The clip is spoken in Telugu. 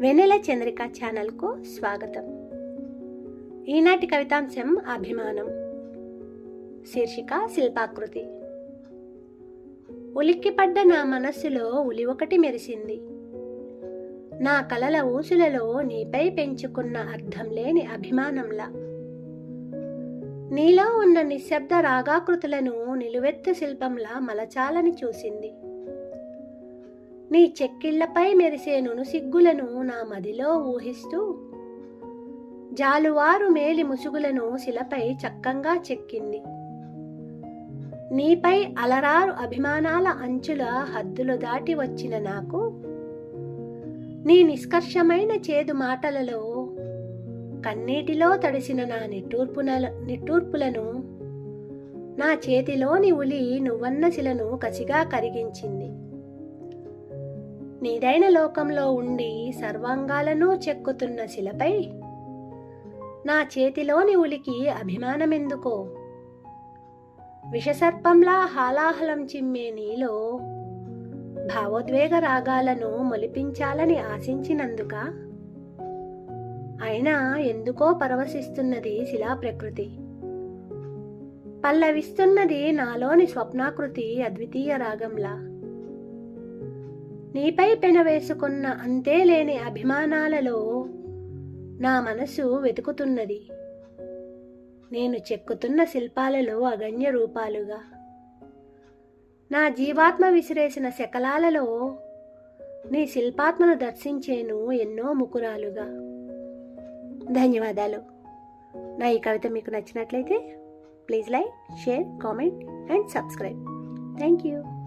వెన్నెల చంద్రిక ఛానల్కు స్వాగతం. ఈనాటి కవితాంశం అభిమానం. శీర్షిక శిల్పాకృతి. ఉలిక్కిపడ్డ నా మనస్సులో ఉలి ఒకటి మెరిసింది. నా కలల ఊసులలో నీపై పెంచుకున్న అర్థం లేని అభిమానంలా. నీలో ఉన్న నిశ్శబ్ద రాగాకృతులను నిలువెత్తు శిల్పంలా మలచాలని చూసింది. నీ చెక్కిళ్ళపై మెరిసే నునుసిగ్గులను నా మదిలో ఊహిస్తూ. జాలువారు మేలి ముసుగులను శిలపై చక్కంగా చెక్కింది. నీపై అలరారు అభిమానాల అంచుల హద్దులు దాటి వచ్చిన నాకు. నీ నిష్కర్షమైన చేదు మాటలలో కన్నీటిలో తడిసిన నా నిట్టూర్పున నిట్టూర్పులను నా చేతిలోని ఉలి నువ్వన్న శిలను కసిగా కరిగించింది. నీదైన లోకంలో ఉండి సర్వాంగాలను చెక్కుతున్న శిలపై నా చేతిలోని ఉలికి అభిమానమెందుకో? విషసర్పంలా హాలాహలం చిమ్మే నీలో భావోద్వేగ రాగాలను మొలిపించాలని ఆశించినందుక? అయినా ఎందుకో పరవశిస్తున్నది శిలా ప్రకృతి పల్లవిస్తున్నది నాలోని స్వప్నాకృతి అద్వితీయ రాగంలా. నీపై పెనవేసుకున్న అంతేలేని అభిమానాలలో నా మనసు వెతుకుతున్నది. నేను చెక్కుతున్న శిల్పాలలో అగణ్య రూపాలుగా. నా జీవాత్మ విసిరేసిన శకలాలలో నీ శిల్పాత్మను దర్శించేను ఎన్నో ముకురాలుగా. ధన్యవాదాలు. నా ఈ కవిత మీకు నచ్చినట్లయితే please like share comment and subscribe. Thank you.